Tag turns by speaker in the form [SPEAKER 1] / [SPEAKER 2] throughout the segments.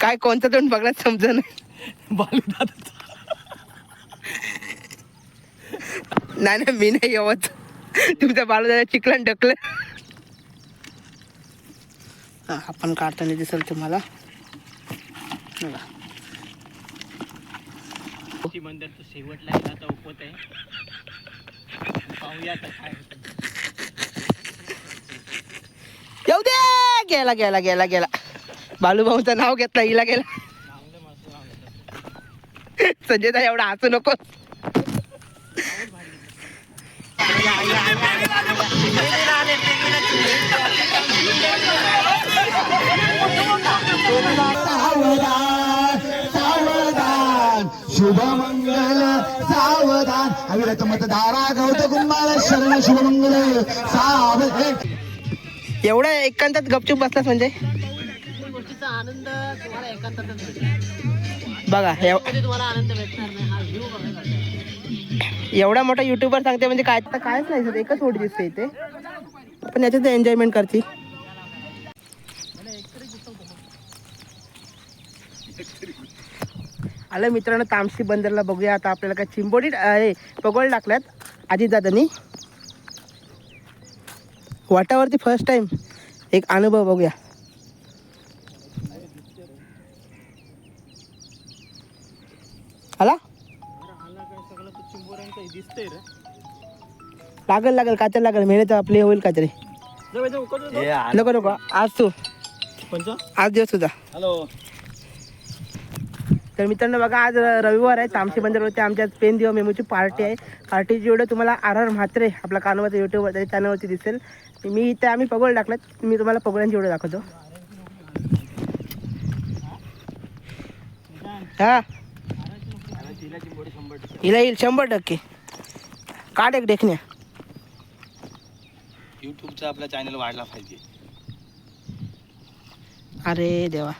[SPEAKER 1] काय कोणतं तोंड बघण्यात समजा नाही.
[SPEAKER 2] बालू दादा
[SPEAKER 1] नाही नाही मी नाही येवत. तुमच्या बाळूदादा चिकलन ढकलं हा, आपण काढताना दिसेल तुम्हाला.
[SPEAKER 2] ती शेवटला आहे आता उपवत आहे. पाहूया आता काय होतं.
[SPEAKER 1] येऊ दे. गेला गेला गेला गेला. बालूभाऊचं नाव घेतलं हिला गेला. संजय दा एवढा हसू नको
[SPEAKER 3] सावधान सावधान. शुभमंगल सावधान. अविरत मतदारा गौत कुंभार शरण शुभमंगल सावधान.
[SPEAKER 1] एवढ्या एकांतात गपचूप बसला संजय.
[SPEAKER 2] आनंद तुम्हाला एकांतातच भेटेल
[SPEAKER 1] बघा
[SPEAKER 2] तुम्हाला आनंद भेटणार नाही हा व्ह्यू बघायला
[SPEAKER 1] एवढा मोठा युट्यूबर सांगते म्हणजे काय? तर कायच नाही सर एकच ओढ दिसते इथे. पण याच्यात एन्जॉयमेंट करते. आलं मित्रांनो तामसी बंदरला बघूया. आता आपल्याला काय चिंबोडी हे पगोल टाकल्यात अजितदादांनी वाटावरती फर्स्ट टाइम एक अनुभव बघूया. आला? लागल लागल कातर लागल. मेहनत आपली होईल
[SPEAKER 2] जाऊ.
[SPEAKER 1] नको नको. आज तू. आज दिवस तुझा.
[SPEAKER 2] हॅलो.
[SPEAKER 1] तर मित्रांनो बघा आज रविवार आहे. तामशी बंदरवरती आमच्या पेन दिवा मेमूची पार्टी आहे. पार्टीची व्हिडिओ तुम्हाला आर आर म्हात्रे आपला कानवाचा युट्यूब चॅनलवरती दिसेल मी इथे आम्ही पगोल टाकलात. मी तुम्हाला पगोळ्यांची व्हिडिओ दाखवतो. हा
[SPEAKER 2] तिला चिंबोरी शंभर टक्के
[SPEAKER 1] हिला येईल शंभर टक्के. काढ एक देखण्या.
[SPEAKER 2] युट्यूबचा आपला चॅनल वाढला पाहिजे.
[SPEAKER 1] अरे देवा.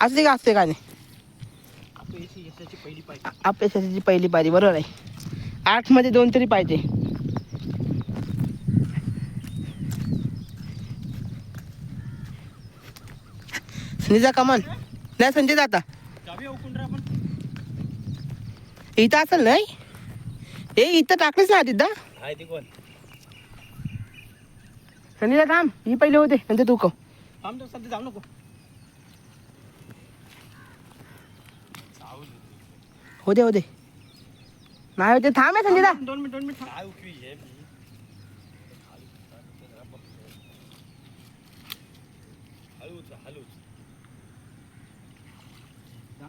[SPEAKER 1] असते का असते का नाही?
[SPEAKER 2] यशाची पहिली पाहिजे
[SPEAKER 1] अपयशाची पहिली पारी बरोबर आहे. आठमध्ये दोन तरी पाहिजे. सुनीता कमान नाही संजय दाता इथं असेल नाही ए? इथं टाकलीस ना तिथं
[SPEAKER 2] हाय ते कोण?
[SPEAKER 1] संजय थांब ही पहिले होते नंतर तू कव
[SPEAKER 2] थांब सध्या जाऊ नको.
[SPEAKER 1] होते होते. नाही होते थांब आहे दा
[SPEAKER 2] दोन मिनिट दोन मिनिट काय उकवी आहे मी हळूच हळूच
[SPEAKER 1] तर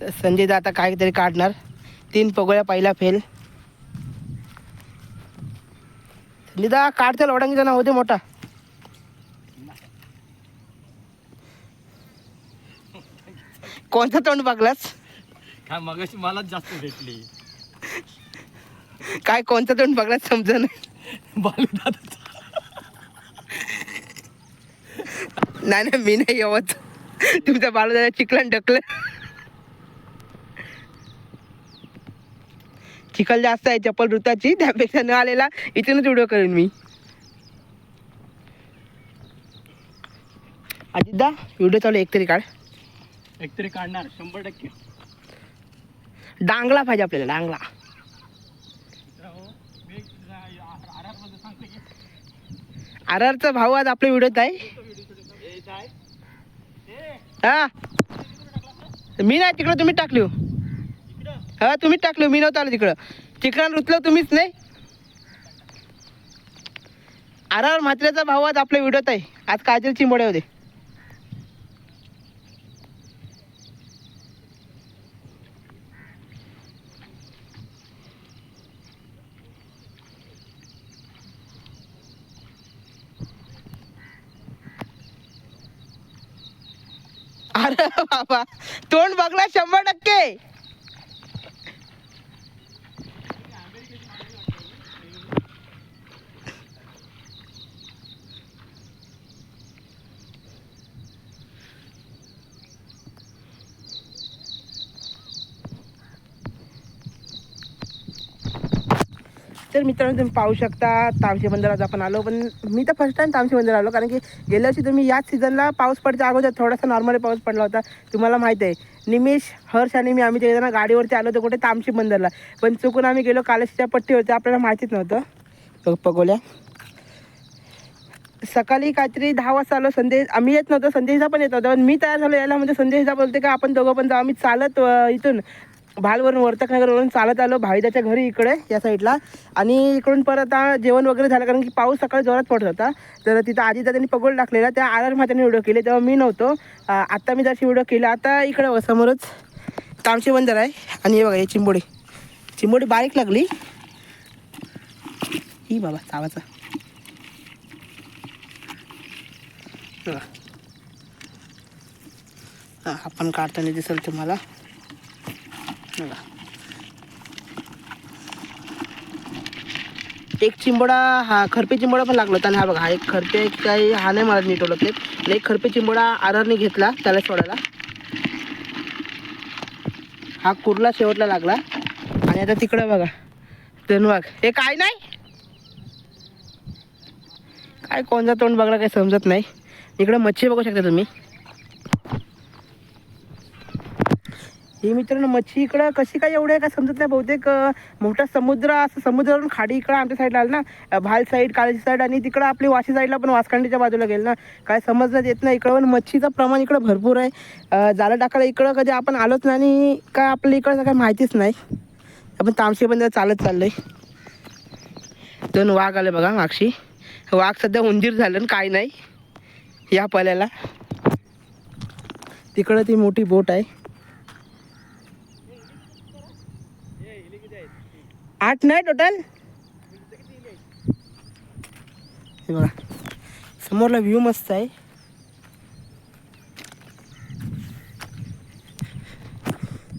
[SPEAKER 1] संजय दा आता काहीतरी काढणार. तीन पगोळ्या पहिला फेल. संजय दा काढतील ओढंगीचा ना होते मोठा. कोणता तोंड बघलास?
[SPEAKER 2] काय मगाशी मलाच जास्त भेटली.
[SPEAKER 1] काय कोणतं तोंड बघलास? समजा नाही. नाही मी नाही येवत. तुमच्या बालूदादा चिकलन ढकलं चिखल जास्त आहे चप्पल ऋताची त्यापेक्षा न आलेला इथूनच व्हिडिओ करेन मी. अजितदा व्हिडिओ चालू एक तरी काढ.
[SPEAKER 2] एकतरी काढणार शंभर टक्के.
[SPEAKER 1] डांगला पाहिजे आपल्याला डांगला. आर आरचा भाऊ आज आपल्या व्हिडिओत आहे. हा. मी नाही तिकडं तुम्ही टाकली हो. हा तुम्हीच टाकलो मी नव्हतं आलो तिकडं. चिकन रुतलं तुम्हीच नाही? आर आर म्हात्र्याचा भाऊ आज आपल्या व्हिडिओत आहे. आज काजल चिंबोडे होते. अरे बाबा तोंड बघला शंभर टक्के. तर मित्रांनो तुम्ही पाहू शकता तामशी बंदरात आपण आलो. पण मी तर फर्स्ट टाइम तामशी बंदर आलो कारण की गेल्या वर्षी तुम्ही याच सीझनला पाऊस पडच्या अगोदर थोडासा नॉर्मली पाऊस पडला होता. तुम्हाला माहीत आहे निमेश हर्ष आणि मी आम्ही ते गाडीवरती आलो होतो कुठे तामशी बंदरला पण चुकून आम्ही गेलो कालशीच्या पट्टीवरती आपल्याला माहितीच नव्हतं. पगोल्या सकाळी काहीतरी दहा वाजता आलो संदेश आम्ही येत नव्हतो संदेशदा पण येत होतो पण मी तयार झालो यायला म्हणजे संदेशदा बोलते का आपण दोघं पण जाऊ आम्ही चालत इथून भालवरून वर्तकनगरवरून चालत आलो. भाईदाच्या घरी इकडे या साईडला. आणि इकडून परत आता जेवण वगैरे झालं कारण की पाऊस सकाळी जोरात पडत होता. तर तिथं आधी त्यांनी पगोल टाकलेला त्या आर मात्याने व्हिडिओ केले. तेव्हा मी नव्हतो. आत्ता मी जशी व्हिडिओ केला. आता इकडे समोरच तामशी बंदर आहे. आणि हे बघा हे चिंबोडी. चिंबोडी बारीक लागली. ही बाबा चावाचा. हां आपण काढताना दिसेल तुम्हाला. एक चिंबोडा हा खरपे चिंबडा पण लागला होता. आणि हा बघा हा एक खरपे काही हा नाही मला नीट ओळखते. आणि एक खरपे चिंबोडा आररने घेतला त्याला सोडायला. हा कुर्ला शेवटला लागला. आणि आता तिकडं बघा धनवाग हे काय नाही? काय कोणता तोंड बघला काही समजत नाही. इकडं मच्छी बघू शकता तुम्ही. ही मित्रांनो मच्छी इकडं कशी काय एवढं आहे का समजत नाही. बहुतेक मोठा समुद्र असं समुद्रावरून खाडी इकडं आमच्या साईडला आलं ना. भाल साईड काळजी साईड आणि तिकडं आपली वाशी साईडला पण वासकांडीच्या बाजूला गेलं ना. काय समजण्यात येत नाही इकडं. पण मच्छीचं प्रमाण इकडं भरपूर आहे. जाळं टाकायला इकडं कधी आपण आलोच नाही आणि काय आपल्या इकडं काय माहितीच नाही. आपण तामशी पण चालत चाललोय. दोन वाघ आले बघा मागशी. वाघ सध्या उंदीर झालं आणि काय नाही. या पल्याला. तिकडं ती मोठी बोट आहे. आठ नाही टोटल हे बघा. समोरला व्ह्यू मस्त आहे.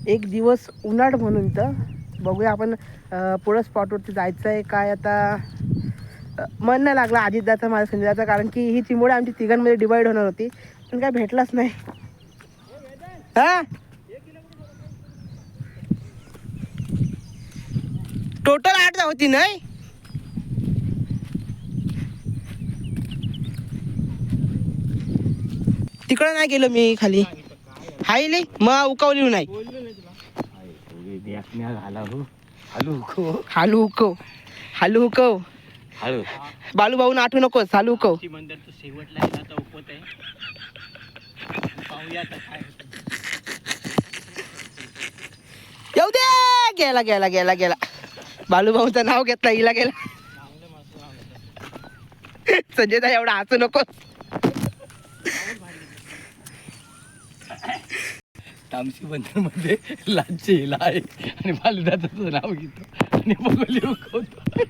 [SPEAKER 1] एक दिवस उन्हाळ म्हणून तर बघूया आपण पुढं स्पॉटवरती जायचं आहे काय आता. मन नाही लागला अजितदाचा माझा संजयचा कारण की ही चिंबोडी आमची तिघांमध्ये डिवाईड होणार होती. पण काय भेटलाच नाही. हा? टोटल आठ होती नाही? तिकडं नाही गेलो मी खाली. हायले मग उकावली नाही.
[SPEAKER 2] घाला हो हालू
[SPEAKER 1] हुकव हालू हुकव बालू भाऊन आठवू नकोस हालू हुकव येऊ दे गेला गेला गेला गेला. बालू भाऊचं नाव घेतलं हिला गेला. संजय दा एवढा हसू नकोस
[SPEAKER 2] तामसी बंदरमध्ये लांचे हिला आहे आणि बालुदाचं नाव घेतो आणि बघली उकवतो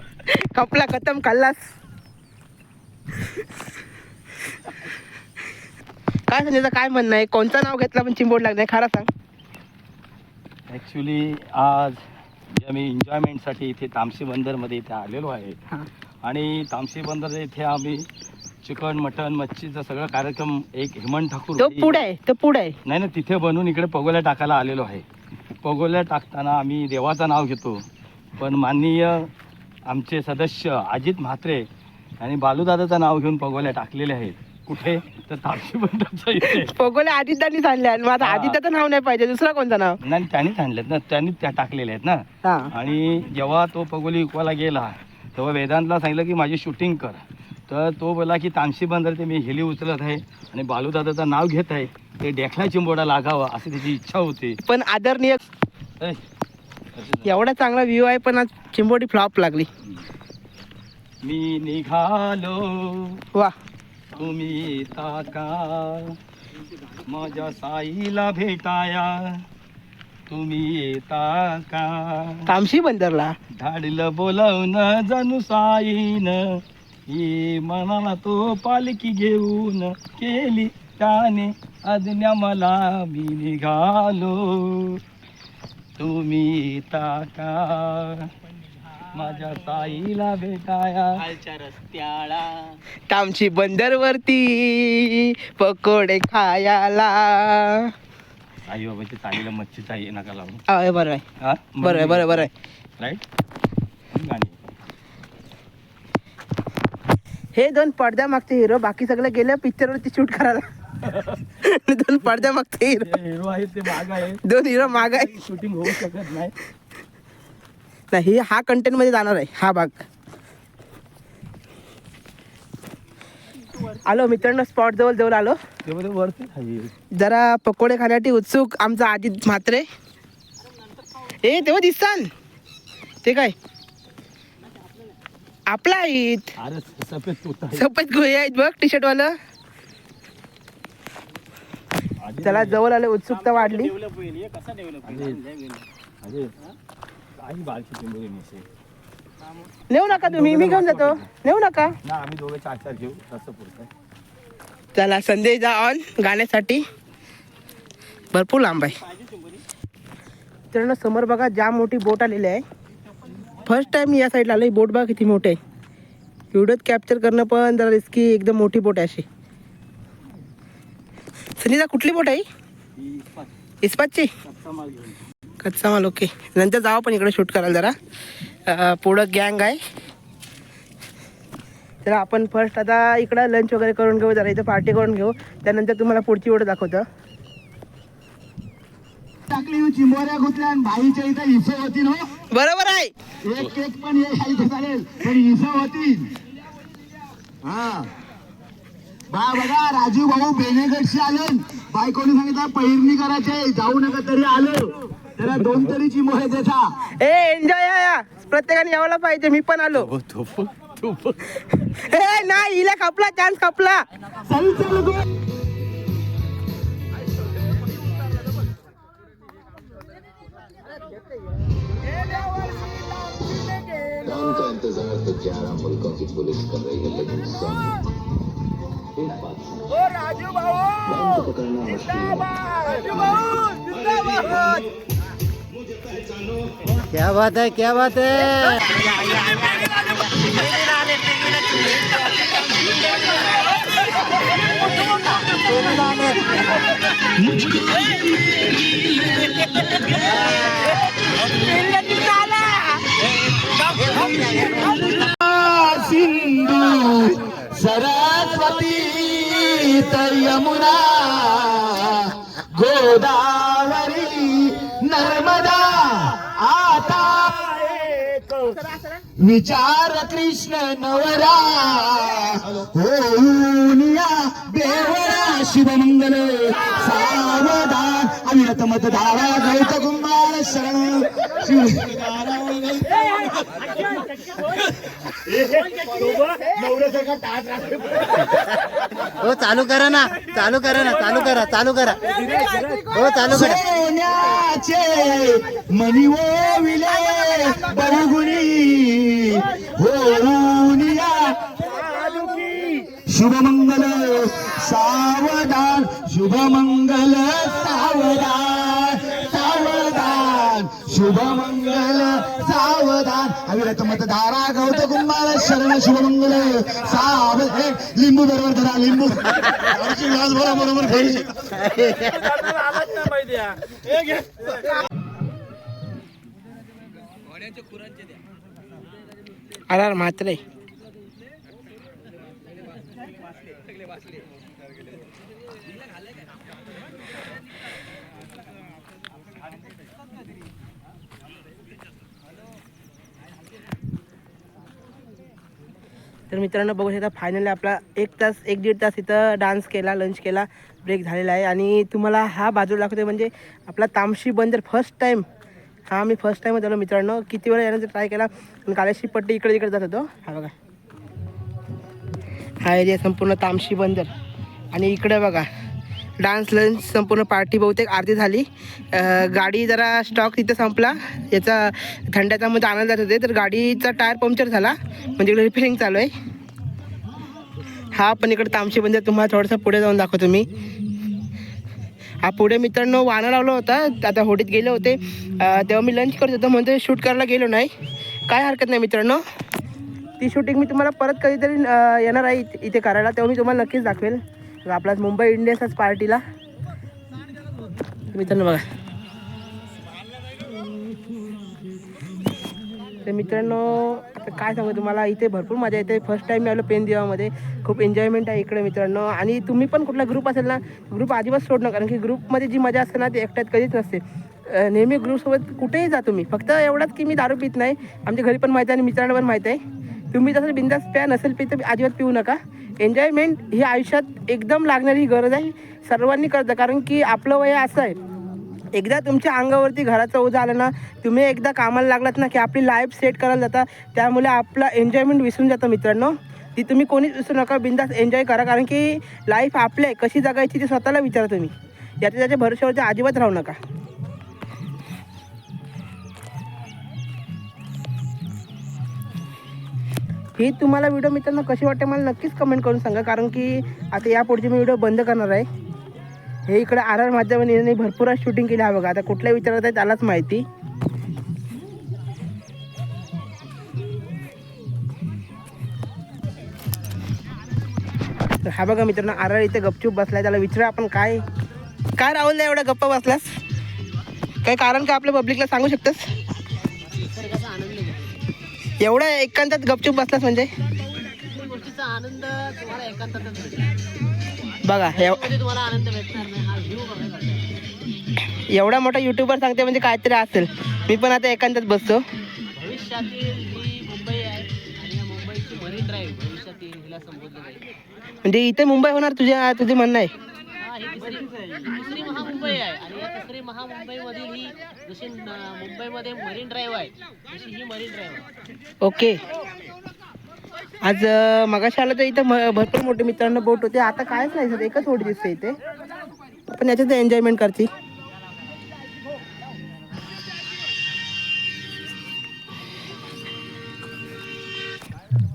[SPEAKER 1] कपला खतम खाल्लास. काय संजयचं काय म्हणणं आहे? कोणतं नाव घेतलं पण चिंबोड लागणार खरा सांग.
[SPEAKER 2] ॲक्च्युली आज जे मी एन्जॉयमेंटसाठी इथे तामसी बंदरमध्ये इथे आलेलो आहे. आणि तामसी बंदर इथे आम्ही चिकन मटन मच्छीचा सगळा कार्यक्रम एक हेमंत ठाकूर
[SPEAKER 1] तो पुढे आहे तो पुढे आहे.
[SPEAKER 2] नाही ना तिथे बनवून इकडे पगोल्या टाकायला आलेलो आहे. पगोल्या टाकताना आम्ही देवाचं नाव घेतो. पण माननीय आमचे सदस्य अजित म्हात्रे आणि बालूदादाचं नाव घेऊन पगोल्या टाकलेले आहेत. कुठे? तर तापशी इथे
[SPEAKER 1] पगोले आदित्यानी सांगले आणि माझं
[SPEAKER 2] हा.
[SPEAKER 1] आदित्याचं नाव नाही पाहिजे. दुसरं कोणतं नाव?
[SPEAKER 2] नाही त्यांनीच आणलेत ना. त्यांनी त्या टाकलेले आहेत ना.
[SPEAKER 1] हा.
[SPEAKER 2] आणि जेव्हा तो पगोली विकवायला गेला तेव्हा वेदांतला सांगितलं की माझी शूटिंग कर. तर तो बोला की तामशी बंदर ते मी हेली उचलत आहे आणि बालूदादाचं नाव घेत आहे. ते डेखला चिंबोडा लागावा अशी त्याची इच्छा होती.
[SPEAKER 1] पण आदरणीय
[SPEAKER 2] ऐ,
[SPEAKER 1] एवढा चांगला व्ह्यू आहे पण आज चिंबोडी फ्लॉप लागली.
[SPEAKER 2] मी निघालो.
[SPEAKER 1] वा.
[SPEAKER 2] तुम्ही येता का माझ्या साईला भेटाया. तुम्ही येता का
[SPEAKER 1] तामशी बंदरला.
[SPEAKER 2] धाडलं बोलवणं जणू साईन. ये मनाला तो पालखी घेऊन केली त्याने. अजन्या मला मी निघालो. तुम्ही येता का माझ्या साईला भेटाया. रस्त्याला.
[SPEAKER 1] तामशी बंदरवरती पकोडे खायला.
[SPEAKER 2] आई बाबाची चालीला मच्छीचा ये नका लावून?
[SPEAKER 1] हा, हे बरं आहे.
[SPEAKER 2] हा?
[SPEAKER 1] बरं आहे बरं आहे, बरं आहे.
[SPEAKER 2] राईट गाणी
[SPEAKER 1] हे दोन पडद्या मागचे हिरो बाकी सगळे गेले पिक्चरवरती शूट करायला. दोन पडद्या मागचे हिरो
[SPEAKER 2] हिरो आहेत ते माग आहे
[SPEAKER 1] दोन हिरो माग आहे
[SPEAKER 2] शूटिंग होऊ शकत नाही.
[SPEAKER 1] नाही हा कंटेंटमध्ये जाणार आहे हा भाग. आलो मित्रांनो स्पॉट जवळ जवळ आलो. जरा पकोडे खाण्यासाठी उत्सुक आमचा अजित म्हात्रे. ए तेव्हा दिसतान. ते काय? आपला आहेत
[SPEAKER 2] सफेद
[SPEAKER 1] गोळे आहेत बघ टी शर्ट वालं त्याला जवळ आले उत्सुकता वाढली.
[SPEAKER 2] नसे
[SPEAKER 1] नेऊ नका तुम्ही मी घेऊन जातो. नेऊ नका.
[SPEAKER 2] ना आम्ही दोघे चार चार घेऊ तसं पुरतं
[SPEAKER 1] चला संदेश जा ऑन गाण्यासाठी. भरपूर लांब आहे. मित्रांनो समोर बघा जाम मोठी बोट आलेली आहे. फर्स्ट टाइम या साईडला आलं बोट बघा किती मोठी आहे. व्हिडिओत कॅप्चर करणं पण जरा रिस्की एकदम मोठी बोट आहे अशी. संजीता कुठली बोट आहे? इस्पातची?
[SPEAKER 2] कच्चा माल
[SPEAKER 1] ओके. नंतर जावं पण इकडे शूट करायला जरा. पुढं गँग आहे. तर आपण फर्स्ट आता इकडं लंच वगैरे करून घेऊ जरा इथं पार्टी करून घेऊ. त्यानंतर तुम्हाला पुढची ओढ दाखवतं.
[SPEAKER 3] टाकली चिंबोऱ्या गुतल्या आणि बाईच्या इथं होती ना
[SPEAKER 1] बरोबर आहे.
[SPEAKER 3] एक केक पण इथं चालेल पण होती. हा. बा बघा राजू भाऊ बेनेगडशी आले. बायकोने सांगितलं पहिरणी करायचे जाऊ नका तरी आलो. त्याला दोन तरी चिंबोऱ्या देता
[SPEAKER 1] ए एन्जॉय या प्रत्येकाने यावला पाहिजे मी पण आलो. ए नाही हिला खपला चान्स खपला
[SPEAKER 3] चल चल गो
[SPEAKER 4] डॉन का इंतजार तो ग्यारह मुल्कों की पुलिस कर रही है लेकिन सुन एक बात सुन डॉन को पकड़ना मुश्किल है
[SPEAKER 5] क्या बात है क्या बात है?
[SPEAKER 3] सिंधू सरस्वती यमुना गोदा विचार कृष्ण नवरा. होऊन या बेवरा शिवमंगल. सावधान अविरत मतदारा गौत कुंभार शरण
[SPEAKER 5] हो चालू करा ना चालू करा ना चालू करा चालू करा. हो चालू करा.
[SPEAKER 3] सोन्याचे मनी ओविले बहुगुणी होऊन या. शुभमंगल सावधान. शुभमंगल सावधान सावधान. शुभमंगल सावधान. अविरत मतदारा गौत कुंभार शरण शुभमंगल. साव हे, लिंबू बरोबर धरा लिंबू. बरोबर बरोबर घरी
[SPEAKER 1] अरे म्हात्रे तर मित्रांनो बघू शकता फायनली आपला एक तास एक दीड तास इथं डान्स केला लंच केला ब्रेक झालेला आहे. आणि तुम्हाला हा बाजूला दाखवते म्हणजे आपला तामशी बंदर फर्स्ट टाईम हा मी फर्स्ट टाईमच आलो मित्रांनो. किती वेळा येण्याचा ट्राय केला पण कालेश्री पट्टी इकडे इकडे जात होतो. हा बघा. हा एरिया संपूर्ण तामशी बंदर आणि इकडे बघा. डान्स लंच संपूर्ण पार्टी बहुतेक आरती झाली. गाडी जरा स्टॉक तिथं संपला. याचा थंड्याचा मध्ये आनंद जात होते. तर गाडीचा टायर पंक्चर झाला. म्हणजे इकडे रिपेरिंग चालू आहे. हा पण इकडे तामशी बंदर तुम्हाला थोडंसं पुढे जाऊन दाखवतो मी. हा पुढे मित्रांनो वाना लावला होता. आता होडीत गेले होते. तेव्हा मी लंच करत होतो. म्हणजे शूट करायला गेलो नाही. काय हरकत नाही मित्रांनो. ती शूटिंग मी तुम्हाला परत कधीतरी येणार आहे इथे करायला. तेव्हा मी तुम्हाला नक्कीच दाखवेल. आपला मुंबई इंडियन्सच पार्टीला. मित्रांनो बघा. तर मित्रांनो आता काय सांगू तुम्हाला इथे भरपूर मजा येते. फर्स्ट टाईम मी आलो पेन देवामध्ये. खूप एन्जॉयमेंट आहे इकडे मित्रांनो. आणि तुम्ही पण कुठला ग्रुप असेल ना ग्रुप अजिबात सोडणं कारण की ग्रुपमध्ये जी मजा असते ना ती एकट्यात कधीच नसते. नेहमी ग्रुपसोबत कुठेही जा तुम्ही. फक्त एवढंच की मी दारू पित नाही. आमच्या घरी पण माहीत आहे आणि मित्रांना पण माहीत आहे. तुम्ही जसं बिंदास प्या नसेल पी तर अजिबात पिऊ नका. एन्जॉयमेंट ही आयुष्यात एकदम लागणारी गरज आहे. सर्वांनी करतं कारण की आपलं वय असं आहे. एकदा तुमच्या अंगावरती घराचं ओझा आलं ना तुम्ही एकदा कामाला लागलात ना की आपली लाईफ सेट करायला जाता. त्यामुळे आपला एन्जॉयमेंट विसरून जातं मित्रांनो. ती तुम्ही कोणीच विसरू नका. बिंदास एन्जॉय करा. कारण की लाईफ आपले कशी जगायची ती स्वतःला विचारा तुम्ही. याच्या त्याच्या भरोश्यावरती अजिबात राहू नका. ही तुम्हाला व्हिडिओ मित्रांनो कशी वाटते मला नक्कीच कमेंट करून सांगा. कारण की आता यापुढची मी व्हिडिओ बंद करणार आहे. हे इकडे आर आर माध्यमाने भरपूर शूटिंग केली आहे बघा. आता कुठल्या विचारात आहे त्यालाच माहिती. हा बघा मित्रांनो आर आर इथे गपचूप बसलाय. त्याला विचारा आपण काय? काय राहुल एवढा गप्पा बसलास? काय कारण का आपल्या पब्लिकला सांगू शकतस? एवढा एकांतात गपचूप बसलास म्हणजे?
[SPEAKER 5] गोष्टीचा आनंद तुम्हाला एकांतातच भेटेल
[SPEAKER 1] बघा
[SPEAKER 5] तुम्हाला आनंद भेटणार नाही.
[SPEAKER 1] एवढा मोठा युट्यूबर सांगते म्हणजे काहीतरी असेल. मी पण आता एकांतात बसतो.
[SPEAKER 5] भविष्यातील मुंबई आहे आणि या मुंबईची मरीन ड्राईव्ह भविष्यातील हिला संबोधलं जाईल.
[SPEAKER 1] म्हणजे इथे मुंबई होणार तुझ्या तुझे म्हणणं आहे
[SPEAKER 5] हा ही दुसरी दुसरी महामुंबई आहे ठाकरे महामुंबईमधील ही जशी मुंबईमध्ये मरीन ड्राईव्ह आहे तशी ही मरीन ड्राईव्ह आहे.
[SPEAKER 1] ओके. आज अं, मगाशी आलं तर इथं म- भरपूर मोठे मित्रांनो बोट होते. आता कायच नाही सर एकच बोट दिसते इथे. पण याच्यात एन्जॉयमेंट करते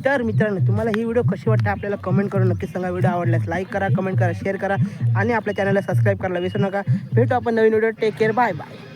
[SPEAKER 1] तर मित्रांनो तुम्हाला ही व्हिडिओ कशी वाटते आपल्याला कमेंट करून नक्की सांगा. व्हिडिओ आवडल्यास लाईक करा कमेंट करा शेअर करा आणि आपल्या चॅनलला सबस्क्राईब करायला विसरू नका. भेटू आपण नवीन video take care bye bye